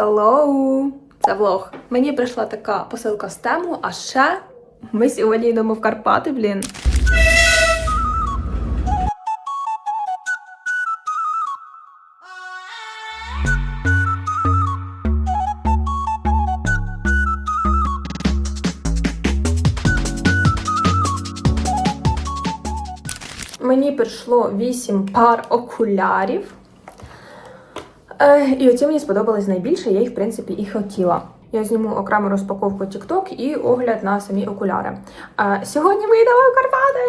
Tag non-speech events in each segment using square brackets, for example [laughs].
Hello! Це влог. Мені прийшла така посилка з тему, а ще ми сьогодні йдемо в Карпати, блін. Мені прийшло 8 пар окулярів. І оці мені сподобались найбільше, я їх, в принципі, і хотіла. Я зніму окрему розпаковку TikTok і огляд на самі окуляри. Е, сьогодні ми йдемо в Карпати!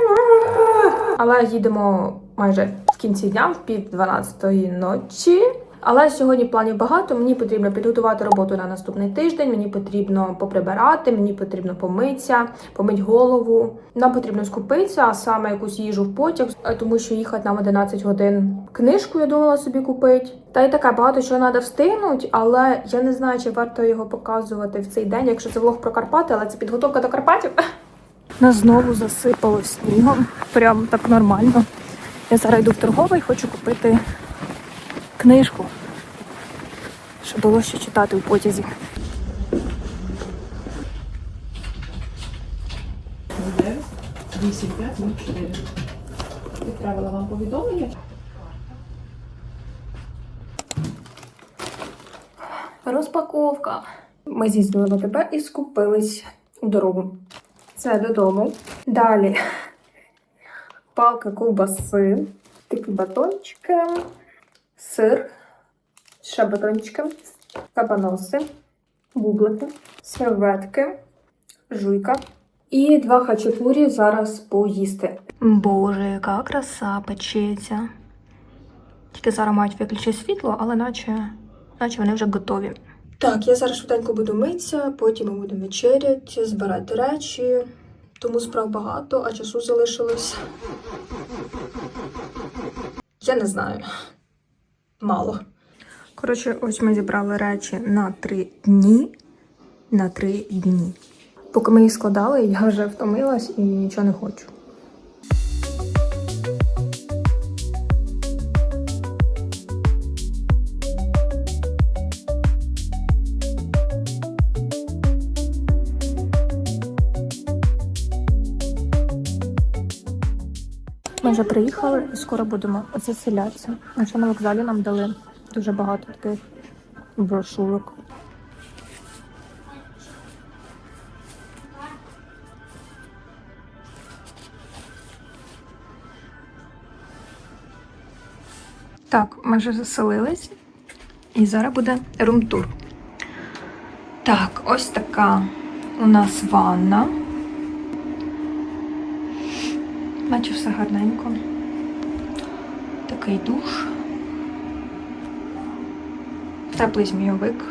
Але їдемо майже в кінці дня, в пів 12 ночі. Але сьогодні планів багато. Мені потрібно підготувати роботу на наступний тиждень. Мені потрібно поприбирати, мені потрібно помитися, помити голову. Нам потрібно скупитися, а саме якусь їжу в потяг, е, тому що їхати нам 11 годин. Книжку я думала собі купити. Та й таке багато чого треба встигнути, але я не знаю, чи варто його показувати в цей день, якщо це влог про Карпати, але це підготовка до Карпатів. Нас знову засипало снігом. Прям так нормально. Я зараз йду в торговий, хочу купити книжку, щоб було що читати у потязі. 8504. Відправила вам повідомлення. Розпаковка. Ми з'їздили в АТБ і скупились у дорогу. Це додому. Далі палка ковбаси, такі батончики, сир, ще батончики, кабаноси, бублики, серветки, жуйка. І два хачапурі зараз поїсти. Боже, яка краса печеться. Тільки зараз мають виключити світло, але наче, наче вони вже готові. Так, я зараз швиденько буду митися, потім ми будемо вечеряти, збирати речі. Тому справ багато, а часу залишилось. Я не знаю. Мало. Коротше, ось ми зібрали речі на три дні. На три дні. Поки ми їх складали, я вже втомилась і нічого не хочу. Ми вже приїхали і скоро будемо заселятися. На вокзалі нам дали дуже багато таких брошурок. Так, ми вже заселились. І зараз буде румтур. Так, ось така у нас ванна. Наче все гарненько. Такий душ. Теплий змійовик.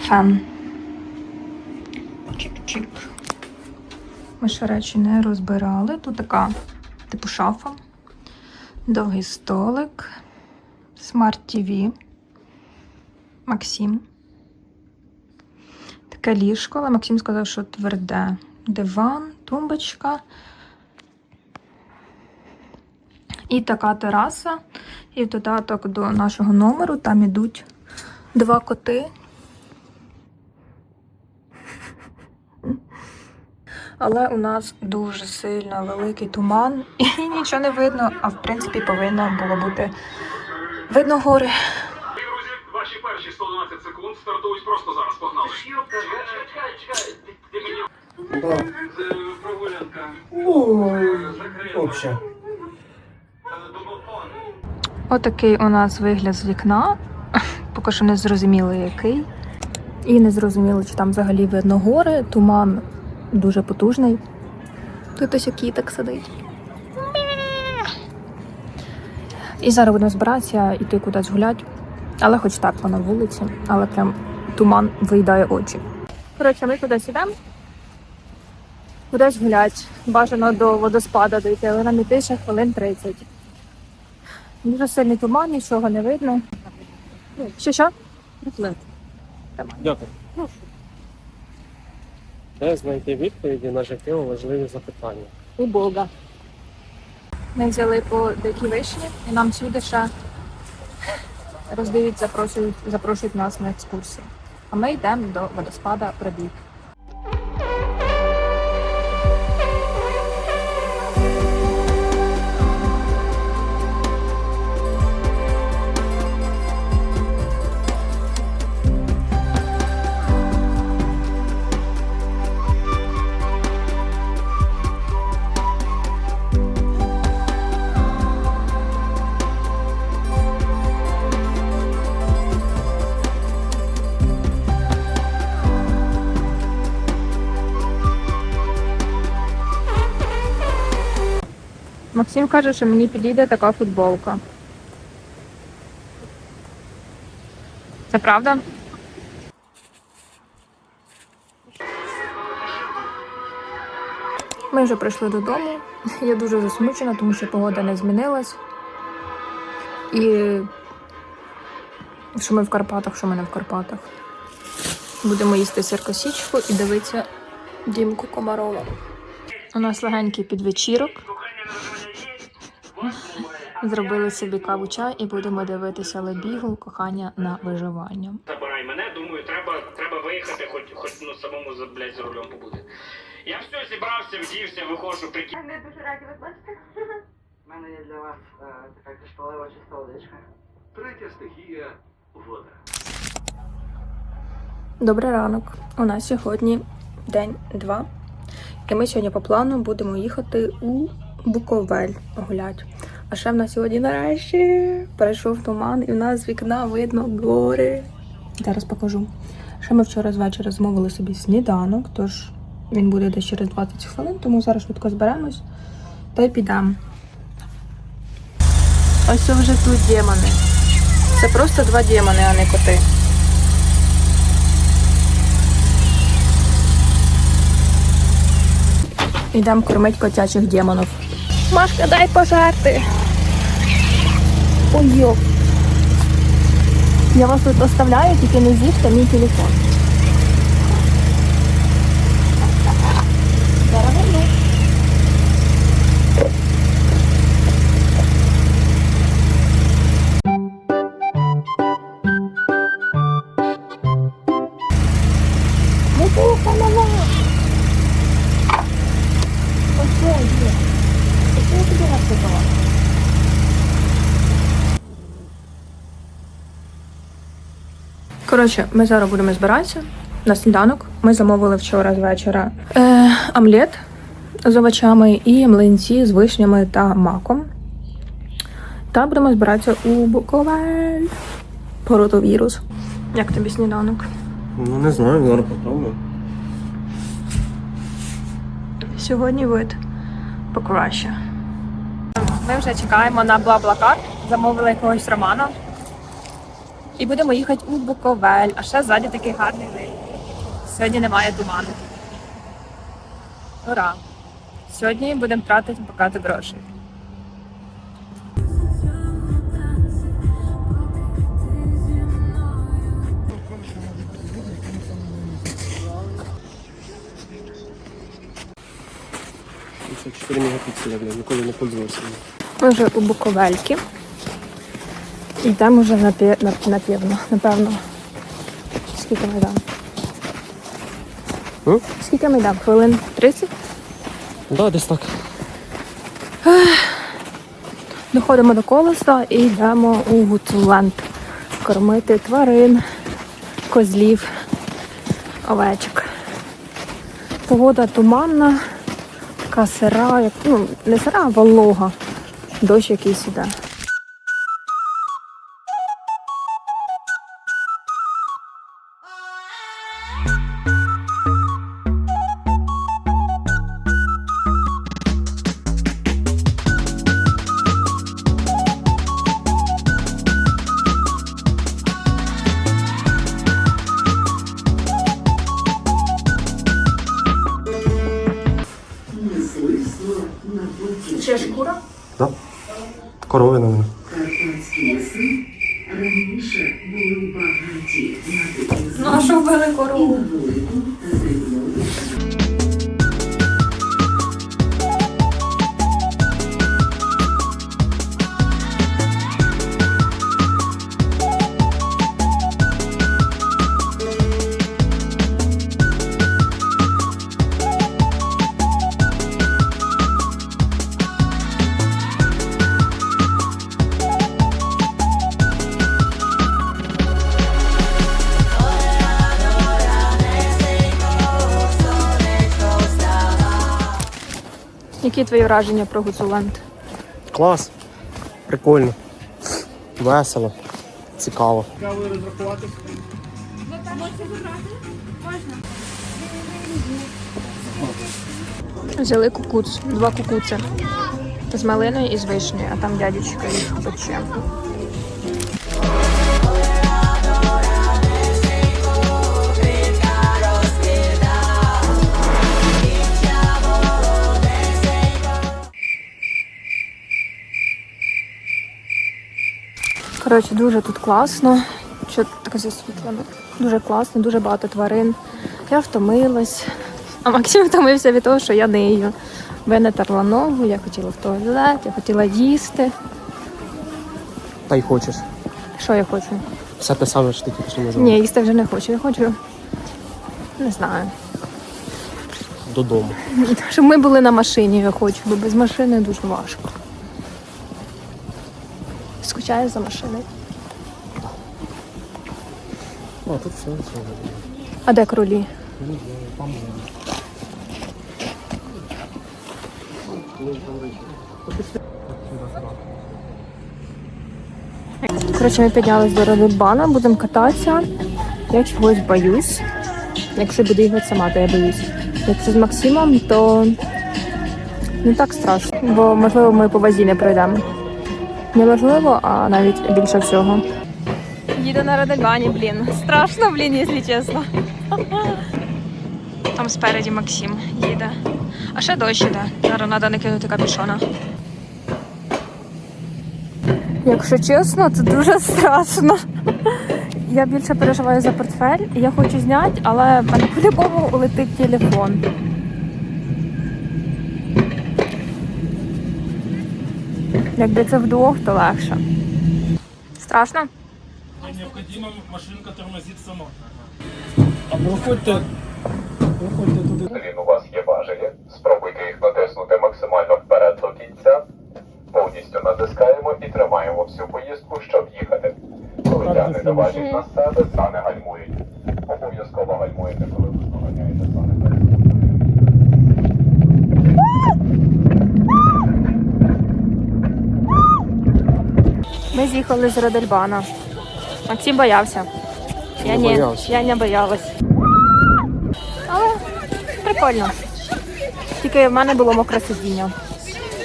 Фен. Чик-чик. Ми ще речі не розбирали. Тут така, типу, шафа. Довгий столик. Смарт TV. Максим. Таке ліжко, але Максим сказав, що тверде. Диван, тумбочка. І така тераса. І в додаток до нашого номеру там ідуть два коти. Але у нас дуже сильно великий туман і нічого не видно, а в принципі повинно було бути видно гори. Друзі, ваші перші 112 секунд стартують просто зараз. Погнали. Чекай, чекай, ти мені Да. Це прогулянка. Отакий у нас вигляд з вікна. [laughs] Поки що не зрозуміло який. І не зрозуміло, чи там взагалі видно гори. Туман дуже потужний. Тут ось кіток сидить. І зараз будемо збиратися іти кудись гуляти. Але хоч так на вулиці, але прям туман виїдає очі. Коротше, ми кудись йдемо. Кудись гулять. Бажано до водоспада дойти, але нам іти ще хвилин 30. Дуже сильний туман, нічого не видно. Що що? Дякую. Де знайти відповіді на життєво важливі запитання? У Бога. Ми взяли по дикій вишні і нам сюди ще роздають, запрошують, запрошують нас на екскурсію. А ми йдемо до водоспада Пробіг. Максим каже, що мені підійде така футболка. Це правда? Ми вже прийшли додому. Я дуже засмучена, тому що погода не змінилась. І що ми в Карпатах, що ми не в Карпатах. Будемо їсти сиркосічку і дивитися Дімку Комарова. У нас легенький підвечірок. Зробили собі каву чай і будемо дивитися лебігу кохання на виживання. Забирай мене, думаю, треба, треба виїхати, хоч, хоч ну, самому за, блядь, за рулем побути. Я все зібрався, вдівся, виходжу, прикинь. Ми дуже раді вас бачити. У мене є для вас е, така кришталева чиста водичка. Третя стихія вода. Добрий ранок. У нас сьогодні день два. І ми сьогодні по плану будемо їхати у Буковель гулять. А ще в нас сьогодні нарешті перейшов туман, і в нас з вікна видно гори. Зараз покажу. Ще ми вчора з вечора замовили собі сніданок, тож він буде десь через 20 хвилин, тому зараз швидко зберемось та й підемо. Ось вже тут демони. Це просто два демони, а не коти. Йдемо кормить котячих демонів. Машка, дай пожарти. Ой, йо. Я вас тут оставляю, тільки не з'їжте мій телефон. Коротше, ми зараз будемо збиратися на сніданок. Ми замовили вчора з вечора е, омлет з овочами і млинці з вишнями та маком. Та будемо збиратися у Буковель. Поротовірус. Як тобі сніданок? Ну не знаю, зараз попробую. Сьогодні вид покраще. Ми вже чекаємо на Блаблакар. Замовили якогось Романа. І будемо їхати у Буковель. А ще ззаді такий гарний вид. Сьогодні немає туману. Ура! Сьогодні будемо тратити багато грошей. Це 4 мегапікселя, блін, ніколи не пользувався. Ми вже у Буковельки. Йдемо вже напі- нап- напевно. Напевно. Скільки ми йдемо? М? Скільки ми йдемо? Хвилин 30? Да, десь так. Доходимо до колеса і йдемо у Гуцуленд кормити тварин, козлів, овечок. Погода туманна, така сира, як, ну, не сира, а волога. Дощ якийсь іде. Корови на Які твої враження про Гуцуленд? Клас. Прикольно. Весело. Цікаво. Взяли кукуц, два кукуци. З малиною і з вишнею, а там дядечка їх пече. Коротше, дуже тут класно. Що таке засвітлено? Дуже класно, дуже багато тварин. Я втомилась. А Максим втомився від того, що я нею. Бо я не терла ногу, я хотіла в туалет, я хотіла їсти. Та й хочеш. Що я хочу? Все те саме, що ти тільки що назвав. Ні, їсти вже не хочу. Я хочу. Не знаю. Додому. Щоб ми були на машині, я хочу, бо без машини дуже важко. Скучаю за машиною. А, тут все. все. А де кролі? Коротше, ми піднялись до Родобана, будемо кататися. Я чогось боюсь. Якщо буду їхати сама, то я боюсь. Якщо з Максимом, то не так страшно, бо можливо ми по вазі не пройдемо. Неможливо, а навіть більше всього. Їду на Родельбані, блін. Страшно, блін, якщо чесно. Там спереді Максим їде. А ще дощ іде. Зараз треба не кинути капюшона. Якщо чесно, це дуже страшно. Я більше переживаю за портфель. Я хочу зняти, але в мене [laughs] по-любому улетить телефон. Якби це вдвох, то легше. Страшно? Необходимо машинка тормозить сама. А проходьте, проходьте туди. Він у вас є важелі. Спробуйте їх натиснути максимально вперед до кінця. Повністю натискаємо і тримаємо всю поїздку, щоб їхати. Коли тягнете важіль на себе, сани гальмують. Обов'язково гальмуєте, коли з'їхали з Родельбана. Максим боявся. Я Не ні, боявся. я не боялась. Але прикольно. Тільки в мене було мокре сидіння.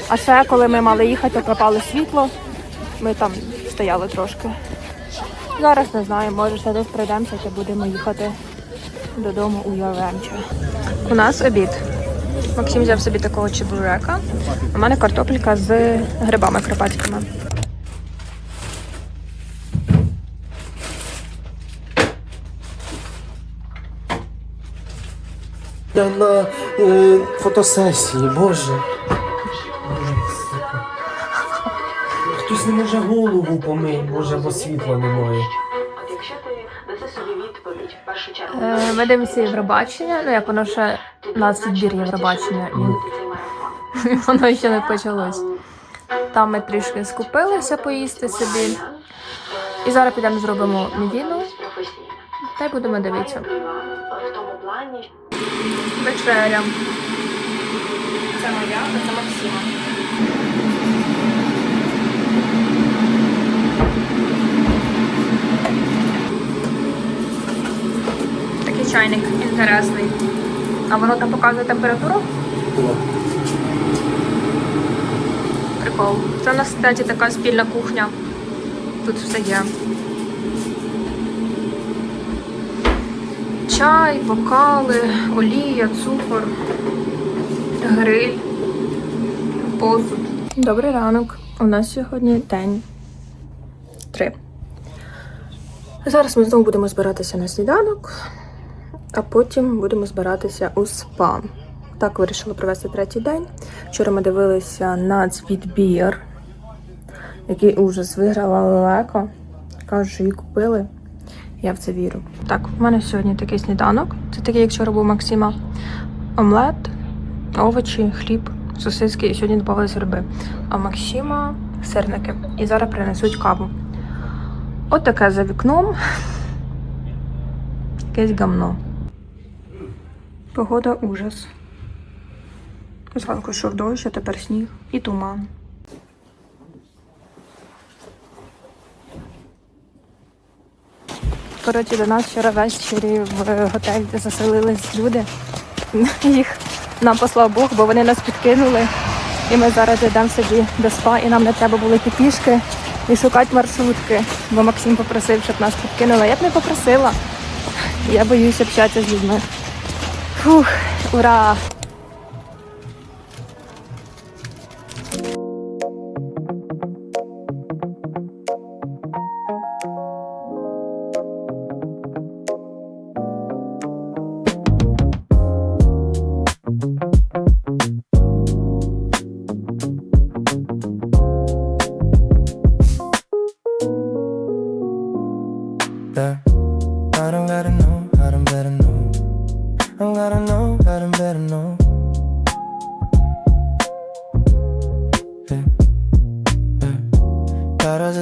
А ще коли ми мали їхати, пропало світло. Ми там стояли трошки. Зараз не знаю, може ще десь пройдемося та будемо їхати додому у Яремче. У нас обід. Максим взяв собі такого чебурека. У мене картопелька з грибами карпатськими. На е, фотосесії, боже. Хтось не може голову помити, боже, бо світла немає. Якщо ти даси собі відповідь в першу чергу, Е, Ми дивимося Євробачення, ну як воно ще у нас відбір Євробачення, і [laughs] воно ще не почалось. Там ми трішки скупилися поїсти собі. І зараз підемо зробимо неділю та й будемо дивитися. В тому плані, Вечеря. Це моя, а це Максима. Такий чайник інтересний. А воно там показує температуру? Прикол. Це у нас, кстати, така спільна кухня. Тут все є. Чай, бокали, олія, цукор, гриль, посуд. Добрий ранок. У нас сьогодні день три. Зараз ми знову будемо збиратися на сніданок, а потім будемо збиратися у спа. Так вирішила провести третій день. Вчора ми дивилися нацвідбір, який ужас виграла лелеко. Кажуть, що її купили. Я в це вірю. Так, у мене сьогодні такий сніданок. Це такий, як вчора був Максима. Омлет, овочі, хліб, сосиски і сьогодні додавалися риби. А Максима сирники. І зараз принесуть каву. От таке за вікном. Якесь гамно. Погода ужас. Зранку йшов дощ, а тепер сніг і туман. Коротше, до нас вчора ввечері в готель заселились люди. Їх нам послав Бог, бо вони нас підкинули. І ми зараз йдемо собі до спа, і нам не треба було йти пішки і шукати маршрутки. Бо Максим попросив, щоб нас підкинули. Я б не попросила. Я боюсь общатися з людьми. Фух, ура!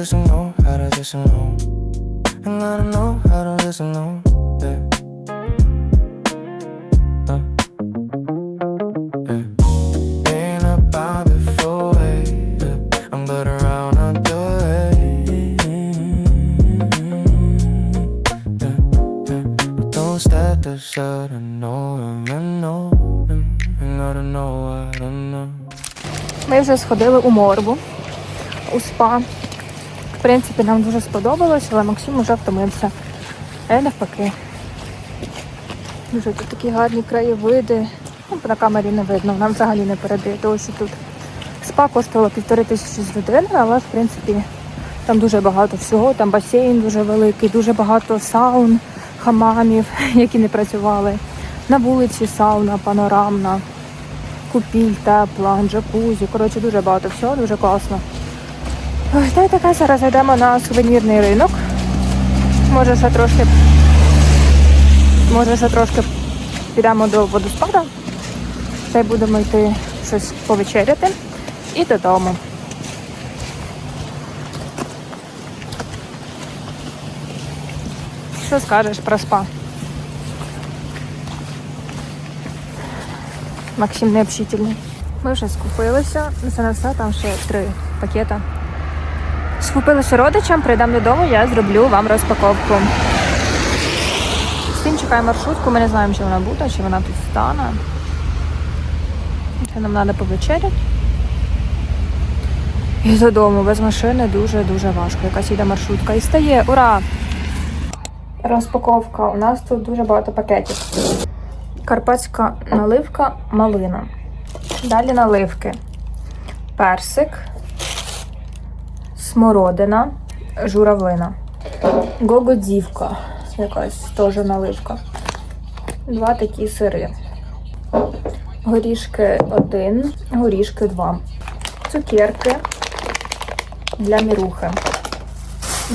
just know how to just know. And I don't know how to just know. Ми вже сходили у морбу, у спа. В принципі, нам дуже сподобалось, але Максим уже втомився. А я навпаки. Дуже тут такі гарні краєвиди. Ну, на камері не видно, нам взагалі не передає того, що тут. Спа коштувало півтори тисячі з людини, але в принципі там дуже багато всього. Там басейн дуже великий, дуже багато саун, хамамів, [laughs] які не працювали. На вулиці сауна панорамна купіль, тепла, джакузі. Коротше, дуже багато всього, дуже класно. Ой, Та й таке зараз йдемо на сувенірний ринок. Може, ще трошки. Може, ще трошки підемо до водоспада. Та й будемо йти щось повечеряти і додому. Що скажеш про спа? Максим необщительний. Ми вже скупилися. Це не все, там ще три пакета. Скупилися родичам, прийдемо додому, я зроблю вам розпаковку. Всім чекає маршрутку, ми не знаємо, чи вона буде, чи вона тут стане. Це нам треба повечеряти. І додому без машини дуже-дуже важко. Якась їде маршрутка і стає. Ура! Розпаковка. У нас тут дуже багато пакетів. Карпатська наливка малина. Далі наливки. Персик, смородина, журавлина. Гогодзівка. Якась теж наливка. Два такі сири. Горішки один, горішки два. Цукерки для мірухи.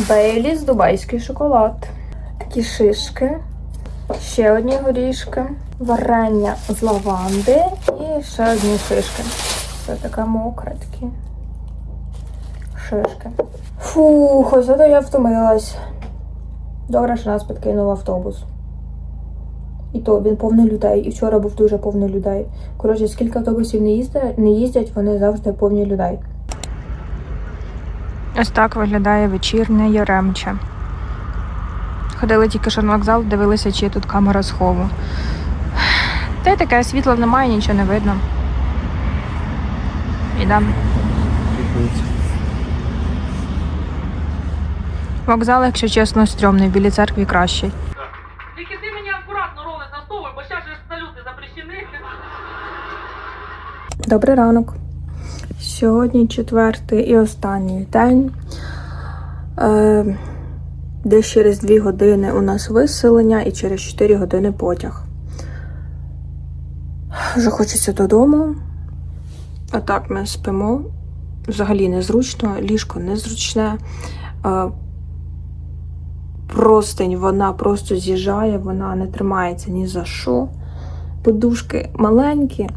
Бейліс, дубайський шоколад. Такі шишки. Ще одні горішки, варення з лаванди і ще одні шишки. Це така мокра такі. Шишки. Фух, ось зато я втомилась. Добре, що нас підкинув автобус. І то він повний людей. І вчора був дуже повний людей. Коротше, скільки автобусів не їздять, не їздять, вони завжди повні людей. Ось так виглядає вечірнє Яремче. Ходили тільки що на вокзал, дивилися, чи є тут камера схову. Та й таке світла немає, нічого не видно. Ідемо. Вокзал, якщо чесно, стрьомний, в білій церкві кращий. Тільки ти мені акуратно роли засовуй, бо зараз же салюти запрещені. Добрий ранок. Сьогодні четвертий і останній день. Е, десь через 2 години у нас виселення і через 4 години потяг. Вже хочеться додому. А так ми спимо. Взагалі незручно, ліжко незручне. Простень вона просто з'їжджає, вона не тримається ні за що. Подушки маленькі.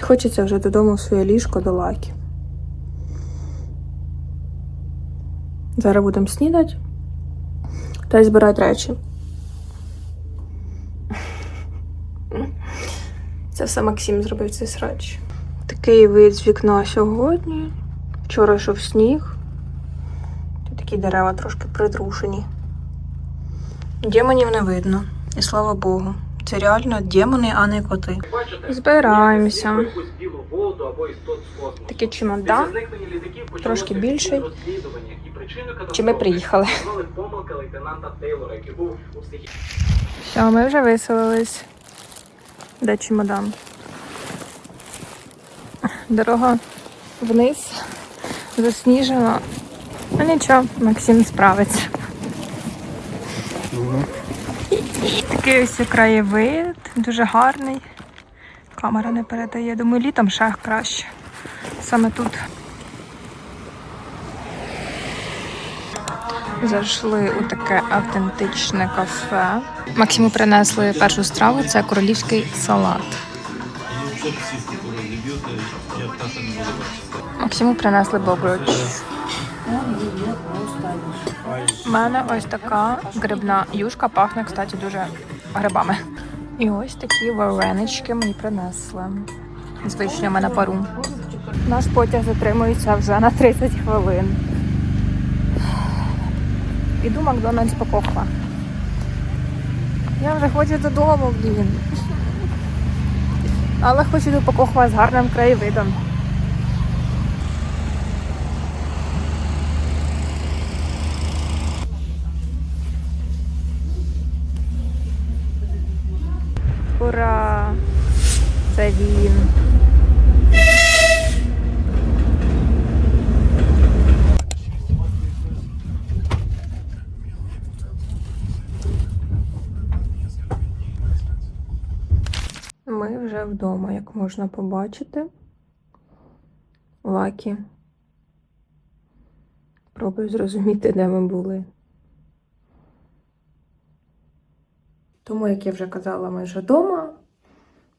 Хочеться вже додому в своє ліжко до лаки. Зараз будемо снідати та й збирати речі. Це все Максим зробив цей срач. Такий вид з вікна сьогодні. Вчора йшов сніг. Тут такі дерева трошки притрушені. Демонів не видно. І слава Богу. Це реально демони, а не коти. Збираємося. Такий чемодан. Трошки більший. Чи ми приїхали? Все, ми вже виселились. Де чемодан? Дорога вниз, засніжена. Ну нічого, Максим справиться. Такий краєвид, дуже гарний. Камера не передає. Думаю, літом ще краще. Саме тут. Зайшли у таке автентичне кафе. Максиму принесли першу страву це королівський салат. Максиму принесли бобруч. У мене ось така грибна юшка, пахне, кстати, дуже грибами. І ось такі варенички мені принесли з вишнями на пару. Наш потяг затримується вже на 30 хвилин. Іду Макдональдс по кохва. Я вже хочу додому, блін. Але хочу до Покохва з гарним краєвидом. Ура! Це він. Ми вже вдома, як можна побачити. Лакі. Пробую зрозуміти, де ми були. Тому, як я вже казала, ми вже вдома.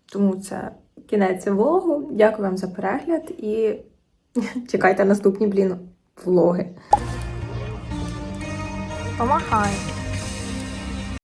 Тому це кінець влогу. Дякую вам за перегляд і [laughs] чекайте наступні, блін, влоги. Помахай.